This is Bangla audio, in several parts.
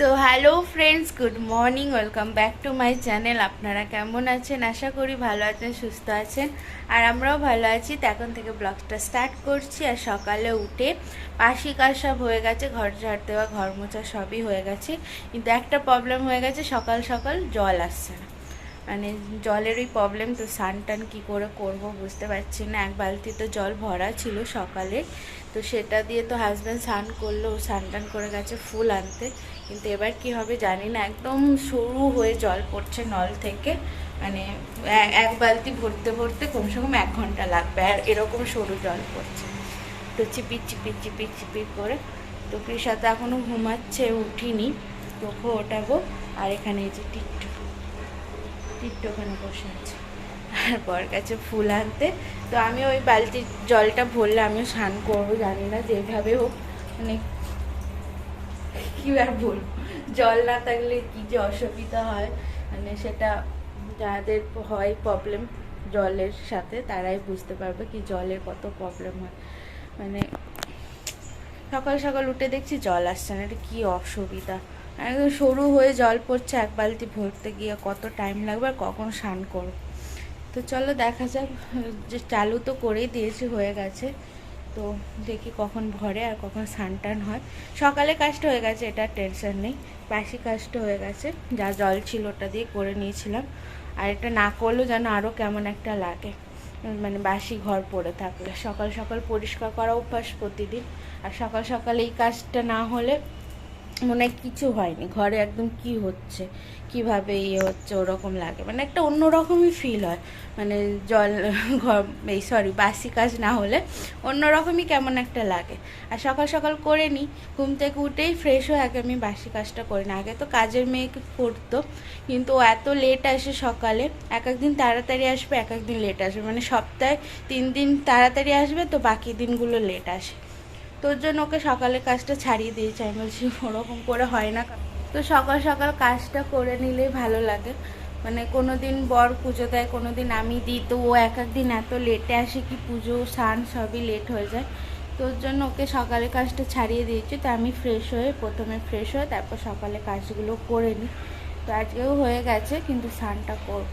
So hello friends good morning welcome back to my channel আপনারা কেমন আছেন আশা করি ভালো আছেন সুস্থ আছেন আর আমরাও ভালো আছি তো এখন থেকে ব্লগটা স্টার্ট করছি। আর সকালে উঠে পাশি কাজ সব হয়ে গেছে, ঘর ঝাড় দেওয়া, ঘর মোছা সবই হয়ে গেছে। কিন্তু একটা প্রবলেম হয়ে গেছে, সকাল সকাল জল আসছে না। মানে জলেরই প্রবলেম তো সান টান কী করে করব বুঝতে পারছি না। এক বালতি তো জল ভরা ছিল সকালে, তো সেটা দিয়ে তো হাজব্যান্ড স্নান করল স্নান টান করে গেছে ফুল আনতে। কিন্তু এবার কি হবে জানি না, একদম সরু হয়ে জল পড়ছে নল থেকে। মানে এক বালতি ভরতে ভরতে কমসে কম এক ঘণ্টা লাগবে, আর এরকম সরু জল পড়ছে। তো চিপির চিপির চিপির চিপি করে তো কৃষা তো এখনও ঘুমাচ্ছে, উঠিনি। তোকে ওঠাবো। আর এখানে এই যে টিট্টু টিট্টু ওখানে বসে আছে। আর বর কাছে ফুল আনতে। তো আমি ওই বালতির জলটা ভরলে আমিও স্নান করব, জানি না যেভাবে হোক। মানে কি আর বলব? জল না থাকলে কি যে অসুবিধা হয়। মানে সেটা যাদের হয় প্রবলেম জলের সাথে, তারাই বুঝতে পারবে কি জলের কত প্রবলেম হয়। মানে সকাল সকাল উঠে দেখছি জল আসছে না, এটা কি অসুবিধা। একদম সরু হয়ে জল পড়ছে, এক বালতি ভরতে গিয়ে কত টাইম লাগবে আর কখন স্নান করব। তো চলো দেখা যাক, যে চালু তো করেই দিয়েছি, হয়ে গেছে। তো দেখি কখন ভরে আর কখন স্নান টান হয়। সকালে কাজটা হয়ে গেছে, এটা টেনশন নেই। বাসি কাজটা হয়ে গেছে, যা জল ছিল ওটা দিয়ে করে নিয়েছিলাম। আর এটা না করলেও যেন আরও কেমন একটা লাগে। মানে বাসি ঘর পড়ে থাকলে। সকাল সকাল পরিষ্কার করা অভ্যাস প্রতিদিন। আর সকাল সকাল এই কাজটা না হলে মনে হয় কিছু হয়নি। ঘরে একদম কি হচ্ছে, কীভাবে ইয়ে হচ্ছে ওরকম লাগে। মানে একটা অন্যরকমই ফিল হয়। মানে জল, ঘর, এই সরি বাসি কাজ না হলে অন্যরকমই কেমন একটা লাগে। আর সকাল সকাল করে নিই ঘুম থেকে উঠেই ফ্রেশ হয়ে আগে আমি বাসি কাজটা করি না। আগে তো কাজের মেয়েকে করতো, কিন্তু ও এত লেট আসে সকালে, এক একদিন তাড়াতাড়ি আসবে, এক একদিন লেট আসবে। মানে সপ্তাহে তিন দিন তাড়াতাড়ি আসবে, তো বাকি দিনগুলো লেট আসে। তোর জন্য ওকে সকালে কাজটা ছাড়িয়ে দিয়েছি। আমি বলছি, ওরকম করে হয় না। তো সকাল সকাল কাজটা করে নিলেই ভালো লাগে। মানে কোনো দিন বর পুজো দেয় কোনো দিন আমি দিই। তো ও এক একদিন এত লেটে আসে কি পুজো, স্নান সবই লেট হয়ে যায়। তোর জন্য ওকে সকালে কাজটা ছাড়িয়ে দিয়েছি। তো আমি ফ্রেশ হয়ে প্রথমে ফ্রেশ হয়ে তারপর সকালে কাজগুলো করে নিই। তো আজকেও হয়ে গেছে, কিন্তু স্নানটা করব।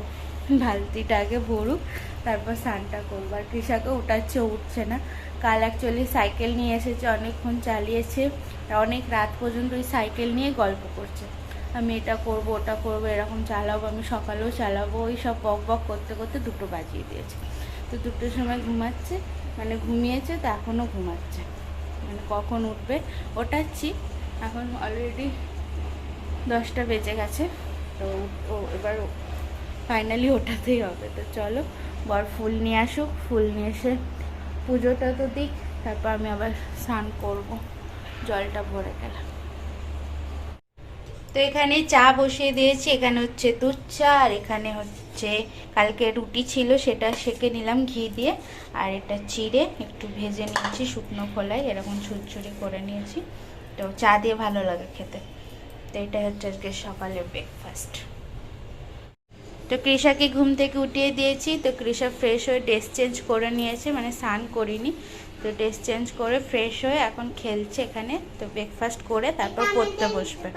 বালতিটা আগে ভরুক, তারপর স্নানটা করব। আর কৃষাকে উঠাচ্ছে উঠছে না। কাল অ্যাকচুয়ালি সাইকেল নিয়ে এসেছে, অনেকক্ষণ চালিয়েছে, অনেক রাত পর্যন্ত ওই সাইকেল নিয়ে গল্প করছে। আমি এটা করব, ওটা করব, এরকম চালাবো, আমি সকালেও চালাবো, ওই সব বক বক করতে করতে দুটো বাজিয়ে দিয়েছে। তো দুটোর সময় ঘুমাচ্ছে মানে ঘুমিয়েছে তো এখনও ঘুমাচ্ছে। মানে কখন উঠবে, ওঠাচ্ছি। এখন অলরেডি দশটা বেজে গেছে, তো ও এবার ফাইনালি ওঠাতেই হবে। তো চলো, বর ফুল নিয়ে আসুক, ফুল নিয়ে এসে পুজোটা তো দিক, তারপর আমি আবার স্নান করব। জলটা ভরে গেলাম তো এখানে চা বসিয়ে দিয়েছি, এখানে হচ্ছে দুধ চা আর এখানে হচ্ছে কালকে রুটি ছিল, সেটা সেকে নিলাম ঘি দিয়ে। আর এটা চিড়ে একটু ভেজে নিয়েছি, শুকনো খোলায়, এরকম ছুরছুরি করে নিয়েছি। তো চা দিয়ে ভালো লাগে খেতে। তো এটা হচ্ছে আজকে সকালের ব্রেকফাস্ট তো কৃষাকে ঘুম থেকে উঠিয়ে দিয়েছি, তো কৃষা ফ্রেশ হয়ে ড্রেস চেঞ্জ করে নিয়েছে মানে স্নান করিনি। তো ড্রেস চেঞ্জ করে ফ্রেশ হয়ে এখন খেলছে এখানে, তো ব্রেকফাস্ট করে তারপর পড়তে বসবে।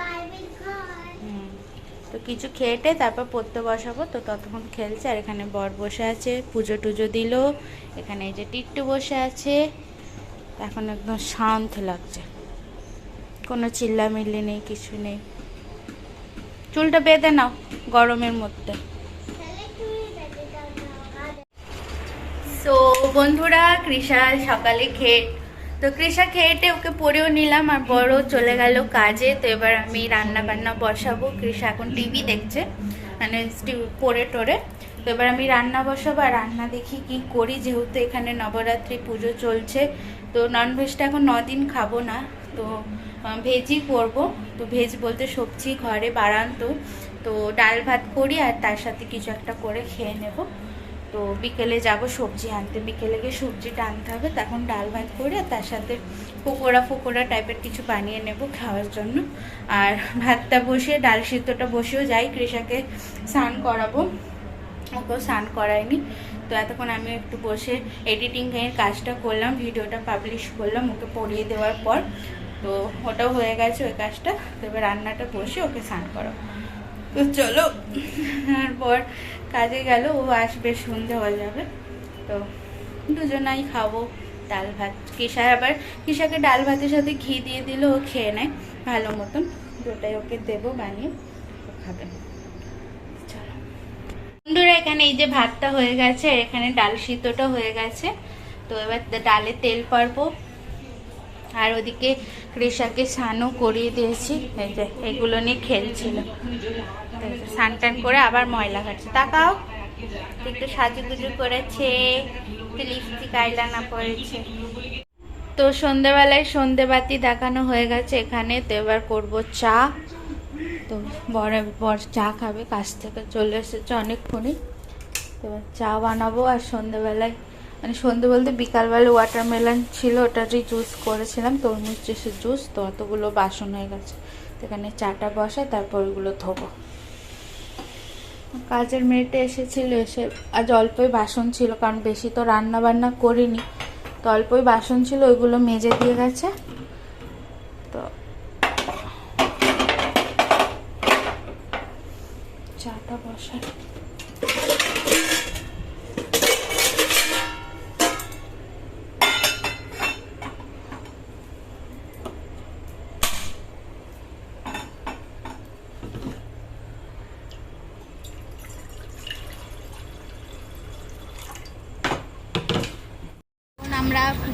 তো কিছু খেয়েটে তারপর পড়তে বসাবো, তো ততক্ষণ খেলছে, আর এখানে বর বসে আছে, পুজো টুজো দিল, এখানে এই যে টিট্টু বসে আছে এখন একদম শান্ত লাগছে। কোনো চিল্লামিল্লি নেই, কিছু নেই। চুলটা বেঁধে নাও, গরমের মধ্যে। সো বন্ধুরা কৃষা সকালে খেয়ে, তো কৃষা খেয়েটে ওকে পড়েও নিলাম আর বড় চলে গেল কাজে, তো এবার আমি রান্না বান্না বসাবো। কৃষা এখন টিভি দেখছে মানে পড়ে টোরে। তো এবার আমি রান্না বসাবো আর রান্না দেখি কি করি, যেহেতু এখানে নবরাত্রি পুজো চলছে, তো ননভেজটা এখন দিন খাব না, তো ভেজই করব। তো ভেজ বলতে সবজি, ঘরে বাড়ান্ত তো ডাল ভাত করি আর তার সাথে কিছু একটা করে খেয়ে নেব। তো বিকেলে যাব, সবজি আনতে। বিকেলে গিয়ে সবজিটা আনতে হবে, তখন ডাল ভাত করে তার সাথে পকোড়া ফকোড়া টাইপের কিছু বানিয়ে নেব খাওয়ার জন্য। আর ভাতটা বসিয়ে, ডাল সিদ্ধটা বসেও যাই, কৃষাকে স্নান করাবো। ওকেও স্নান করায়নি তো এতক্ষণ আমি একটু বসে এডিটিং এর কাজটা করলাম, ভিডিওটা পাবলিশ করলাম, ওকে পড়িয়ে দেওয়ার পর। তো ওটাও হয়ে গেছে ওই কাজটা। তো এবার রান্নাটা বসে ওকে স্নান করো তো চলো, তারপর কাজে গেল, ও আসবে সন্ধে হয়ে যাবে। তো দুজনাই খাব ডাল ভাত। কিসা আবার, কিসাকে ডাল ভাতের সাথে ঘি দিয়ে দিলে, ও খেয়ে নেয় ভালো মতন। তো ওটাই ওকে দেবো বানিয়ে খাবে। চলো। বন্ধুরা, এখানে এই যে ভাতটা হয়ে গেছে এখানে ডাল সিদ্ধটা হয়ে গেছে। তো এবার ডালে তেল পারব আর ওদিকে রেশাকে স্নানও করিয়ে দিয়েছি। এই যে, এগুলো নিয়ে খেলছিল। স্নান টান করে আবার ময়লা কাটছে। তাকাও, একটু সাজুগুজু করেছে, একটু লিপস্টিক আইলানা পরেছে। তো সন্ধেবেলায় সন্ধেবাতি দেখানো হয়ে গেছে এখানে। তো এবার করব চা। তো বড় বর চা খাবে কাছ থেকে চলে এসেছে অনেকক্ষণই। তো চা বানাবো আর সন্ধেবেলায় মানে সন্ধে বলতে বিকালবেলা ওয়াটারমেলন ছিল, ওটারই জুস করেছিলাম, তরমুজ জুসের জুস তো অতগুলো বাসন হয়ে গেছে। তো এখানে চাটা বসায় তারপর ওগুলো ধোবো। কাজের মেয়েটা এসেছিল, এসে আজ অল্পই বাসন ছিল, কারণ বেশি তো রান্না বান্না করিনি। তো অল্পই বাসন ছিল, ওইগুলো মেজে দিয়ে গেছে। তো চাটা বসাই।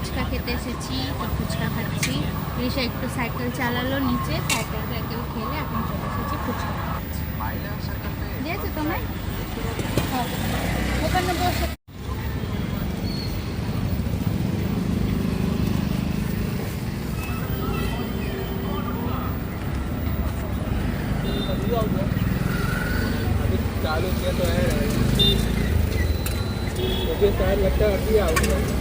ফুচকা খেতে এসেছি তো ফুচকা খাচ্ছি ঋষা একটু সাইকেল চালালো নিচে সাইকেল সাইকেল খেলে এখন চলে এসেছি ফুচকা খাচ্ছি দিয়েছে তোমার হ্যাঁ। ওখানে বসে अभी चालू किया तो है मुझे शायद लगता है अभी आऊँगा